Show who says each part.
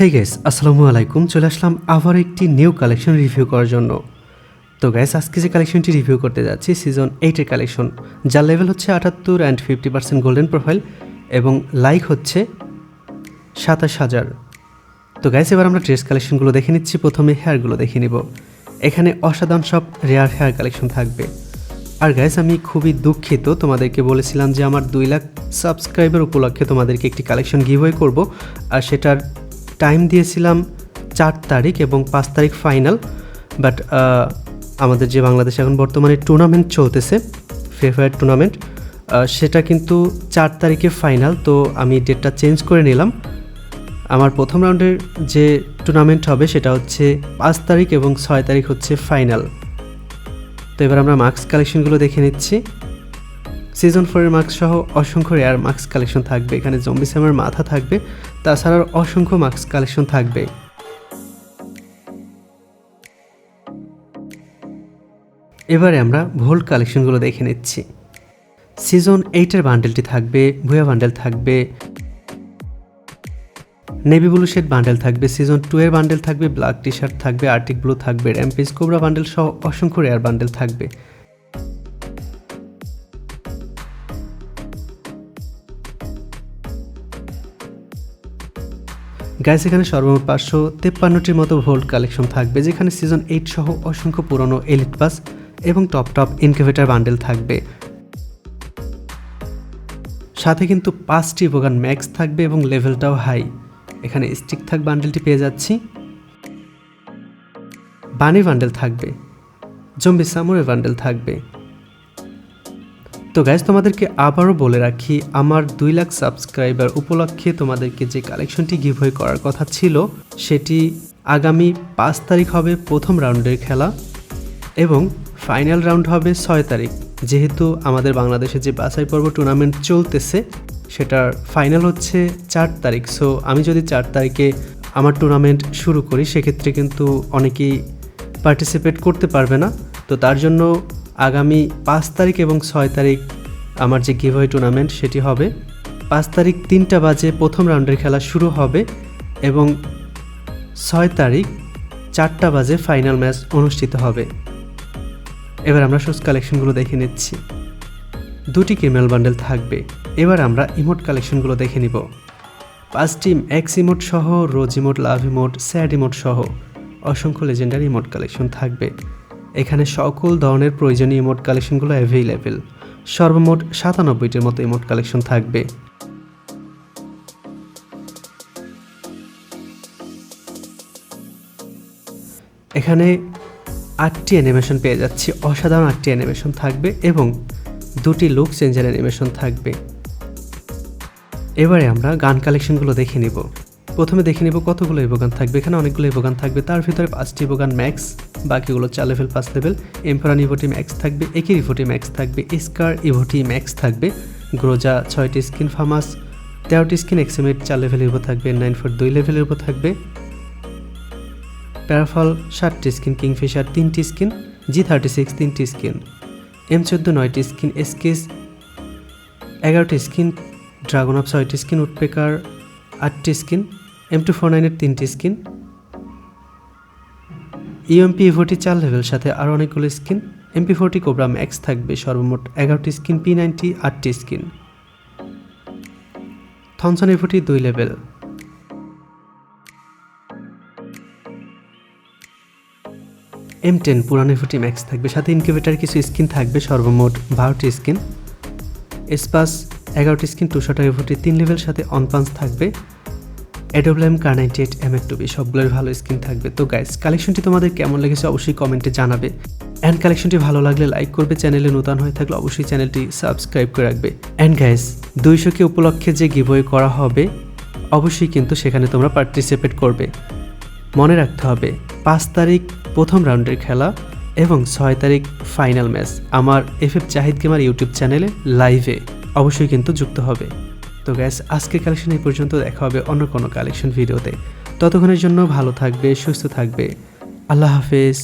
Speaker 1: হে gas আসসালামু আলাইকুম। চলে আসলাম আবার একটি নিউ কালেকশন রিভিউ করার জন্য। তো গ্যাস আজকে যে কালেকশনটি রিভিউ করতে যাচ্ছি সিজন এইটের কালেকশন যার লেভেল হচ্ছে আটাত্তর and fifty percent golden profile এবং লাইক হচ্ছে সাতাশ হাজার। তো গ্যাস এবার আমরা ড্রেস কালেকশনগুলো দেখে নিচ্ছি। প্রথমে হেয়ারগুলো দেখে নিব। এখানে অসাধারণ সব রেয়ার হেয়ার কালেকশন থাকবে। আর গ্যাস আমি খুবই দুঃখিত, তোমাদেরকে বলেছিলাম যে আমার দুই লাখ সাবস্ক্রাইবার উপলক্ষে তোমাদেরকে একটি কালেকশন গিভওয়ে করব, আর সেটার টাইম দিয়েছিলাম চার তারিখ এবং পাঁচ তারিখ ফাইনাল বাট আমাদের যে বাংলাদেশে এখন বর্তমানে টুর্নামেন্ট চলতেছে ফ্রি ফায়ার টুর্নামেন্ট সেটা কিন্তু চার তারিখে ফাইনাল তো আমি ডেটটা চেঞ্জ করে নিলাম। আমার প্রথম রাউন্ডের যে টুর্নামেন্ট হবে সেটা হচ্ছে পাঁচ তারিখ এবং ছয় তারিখ হচ্ছে ফাইনাল তো এবার আমরা মার্কস কালেকশনগুলো দেখে নিচ্ছি। সিজন ফোরের মার্কস সহ অসংখ্য রেয়ার মার্কস কালেকশন থাকবে। এখানে জম্বি স্যামের মাথা থাকবে, তাছাড়াও অসংখ্য মাস্ক কালেকশন থাকবে। এবারে আমরা ভোল্ট কালেকশনগুলো দেখে নিচ্ছি। সিজন এইটের বান্ডেলটি থাকবে ভুয়া বান্ডেল থাকবে নেভি ব্লু শেড বান্ডেল থাকবে সিজন টু এর বান্ডেল থাকবে ব্ল্যাক টি শার্ট থাকবে আর্টিক ব্লু থাকবে র্যাম্পেজ কোবরা বান্ডেল সহ অসংখ্য রেয়ার বান্ডেল থাকবে। গ্যাস এখানে সর্বমোট পাঁচশো তেপ্পান্নটির মতো ভোল্ট কালেকশন থাকবে, যেখানে সিজন এইট সহ অসংখ্য পুরনো এলিট পাস এবং টপ টপ ইনকিউবেটার বান্ডেল থাকবে। সাথে কিন্তু পাঁচটি বোগান ম্যাক্স থাকবে এবং লেভেলটাও হাই এখানে স্টিক থাক বান্ডেলটি পেয়ে যাচ্ছি। বানি বান্ডেল থাকবে। জম্বি সামুরে বান্ডেল থাকবে। তো গ্যাস তোমাদেরকে আবারও বলে রাখি, আমার দুই লাখ সাবস্ক্রাইবার উপলক্ষে তোমাদেরকে যে কালেকশনটি গিভওয়ে করার কথা ছিল, সেটি আগামী পাঁচ তারিখ হবে প্রথম রাউন্ডের খেলা এবং ফাইনাল রাউন্ড হবে ছয় তারিখ। যেহেতু আমাদের বাংলাদেশে যে বাছাই পর্ব টুর্নামেন্ট চলতেছে, সেটার ফাইনাল হচ্ছে চার তারিখ। সো আমি যদি চার তারিখে আমার টুর্নামেন্ট শুরু করি, সেক্ষেত্রে কিন্তু অনেকেই পার্টিসিপেট করতে পারবে না। তো তার জন্য আগামী পাঁচ তারিখ এবং ছয় তারিখ আমার যে গিভওয়ে টুর্নামেন্ট সেটি হবে পাঁচ তারিখ তিনটা বাজে প্রথম রাউন্ডের খেলা শুরু হবে এবং ছয় তারিখ চারটা বাজে ফাইনাল ম্যাচ অনুষ্ঠিত হবে। এবার আমরা শুজ কালেকশনগুলো দেখে নিচ্ছি। দুটি ক্রিমিনাল বান্ডেল থাকবে? এবার আমরা ইমোট কালেকশনগুলো দেখে নিব। পাঁচ টিম এক্স ইমোট সহ rose emote love emote sad emote সহ অসংখ্য লেজেন্ডারি ইমোট কালেকশন থাকবে। এখানে সকল ধরনের প্রয়োজনীয় ইমোট কালেকশনগুলো অ্যাভেলেবেল সর্বমোট সাতানব্বইটির মতো ইমোট কালেকশন থাকবে। এখানে আটটি অ্যানিমেশন পেয়ে যাচ্ছি। অসাধারণ আটটি অ্যানিমেশন থাকবে এবং দুটি লুক চেঞ্জের অ্যানিমেশন থাকবে। এবারে আমরা গান কালেকশনগুলো দেখে নিব। প্রথমে দেখে নিব কতগুলো ইবোগান থাকবে। এখানে অনেকগুলো ইবোগান থাকবে। তার ভিতরে পাঁচটি ইবোগান ম্যাক্স, বাকিগুলো চার লেভেল পাঁচ লেভেল এম্পারান ইভোটি ম্যাক্স থাকবে একের ইভোটি ম্যাক্স থাকবে, স্কার ইভোটি ম্যাক্স থাকবে, গ্রোজা ছয়টি স্কিন ফার্মাস, তেরোটি স্কিন এক্সিমেট, চার লেভেলের উপর থাকবে, নাইন ফোর দুই লেভেলের উপর থাকবে। প্যারাফল, সাতটি স্কিন, কিংফিশার, তিনটি স্কিন, জি থার্টি সিক্স, তিনটি স্কিন। এম চোদ্দ নয়টি স্কিন, এসকেস, এগারোটি স্কিন, ড্রাগন অফ ছয়টি স্কিন, উডপেকার, আটটি স্কিন। এম টু ফোর নাইনের তিনটি স্কিন। ইউএমপি ইভোটি চার লেভেল সাথে আরও অনেকগুলো skin. MP forty cobra X থাকবে, সর্বমোট এগারোটি স্কিন পি নাইনটি আটটি স্কিন। থনসন ইভোটি দুই লেভেল এম টেন পুরানো ফুটি ম্যাক্স থাকবে, সাথে ইনকিউবেটার কিছু স্কিন থাকবে, সর্বমোট বারোটি স্কিন। এসপাস এগারোটি স্কিন টু শটার ফুটি তিন লেভেল সাথে অন পাঞ্চ থাকবে। নাইনটি এইট এম টুবি সবগুলোর ভালো স্কিন থাকবে। তো গাইস কালেকশনটি তোমাদের কেমন লেগেছে অবশ্যই কমেন্টে জানাবে। অ্যান্ড কালেকশনটি ভালো লাগলে লাইক করবে চ্যানেলে নতুন হয়ে থাকলে অবশ্যই চ্যানেলটি সাবস্ক্রাইব করে রাখবে। অ্যান্ড গাইস দুইশোকে উপলক্ষে যে গিভওয়ে করা হবে, অবশ্যই কিন্তু সেখানে তোমরা পার্টিসিপেট করবে। মনে রাখতে হবে, পাঁচ তারিখ প্রথম রাউন্ডের খেলা এবং ছয় তারিখ ফাইনাল ম্যাচ আমার F F Jahid gamer YouTube চ্যানেলে লাইভে অবশ্যই কিন্তু যুক্ত হবে। তো গ্যাস আজকে কালেকশন এই পর্যন্ত, দেখা হবে অন্য কোনো কালেকশন ভিডিওতে ততক্ষণের জন্য ভালো থাকবে, সুস্থ থাকবে। আল্লাহ হাফেজ।